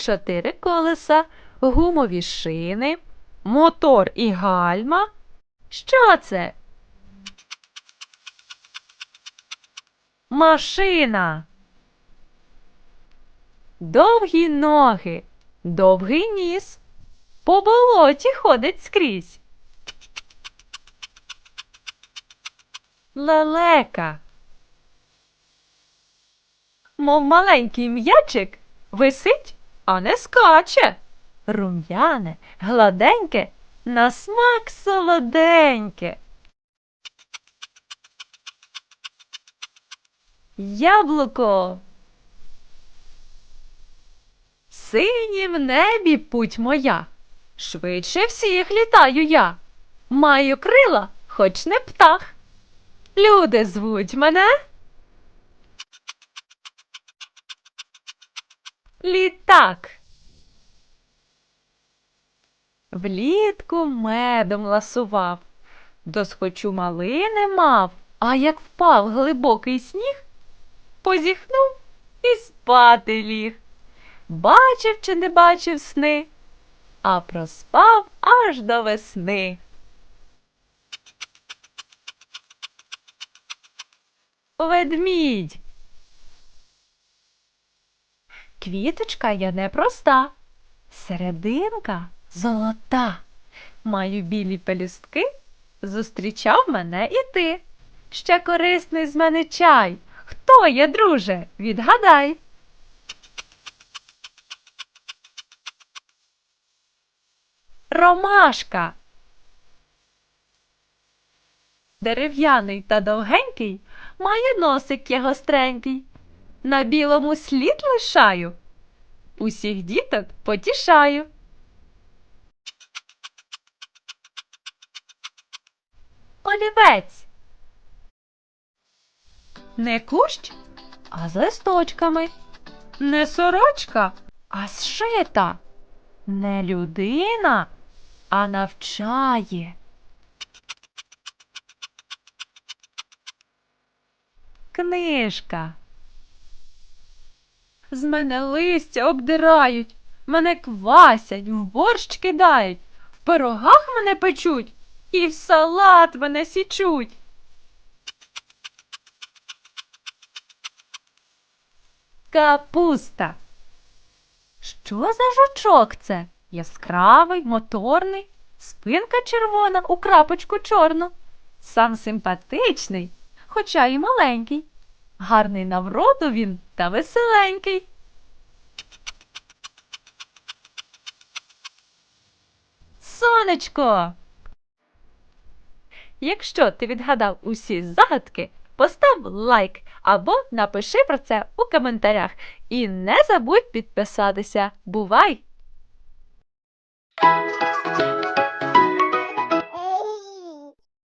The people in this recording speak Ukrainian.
чотири колеса, гумові шини, мотор і гальма. Що це? Машина. Довгі ноги, довгий ніс. По болоті ходить скрізь. Лелека. Мов маленький м'ячик, висить, а не скаче. Рум'яне, гладеньке, на смак солоденьке. Яблуко. Синє в небі путь моя. Швидше всіх літаю я. Маю крила, хоч не птах. Люди звуть мене. Літак. Влітку медом ласував, досхочу малини мав, а як впав глибокий сніг, позіхнув і спати ліг. Бачив чи не бачив сни, а проспав аж до весни. Ведмідь. Квіточка я непроста, серединка золота. Маю білі пелюстки, зустрічав мене і ти. Ще корисний з мене чай. Хто є, друже? Відгадай. Ромашка. Дерев'яний та довгенький, має носик я гостренький. На білому слід лишаю. Усіх діток потішаю. Олівець. Не кущ, а з листочками. Не сорочка, а зшита. Не людина, а навчає. Книжка. З мене листя обдирають, мене квасять, в борщ кидають, в пирогах мене печуть і в салат мене січуть. Капуста. Що за жучок це? Яскравий, моторний, спинка червона у крапочку чорну. Сам симпатичний, хоча і маленький. Гарний на вроду він та веселенький. Сонечко. Якщо ти відгадав усі загадки, постав лайк або напиши про це у коментарях. І не забудь підписатися. Бувай!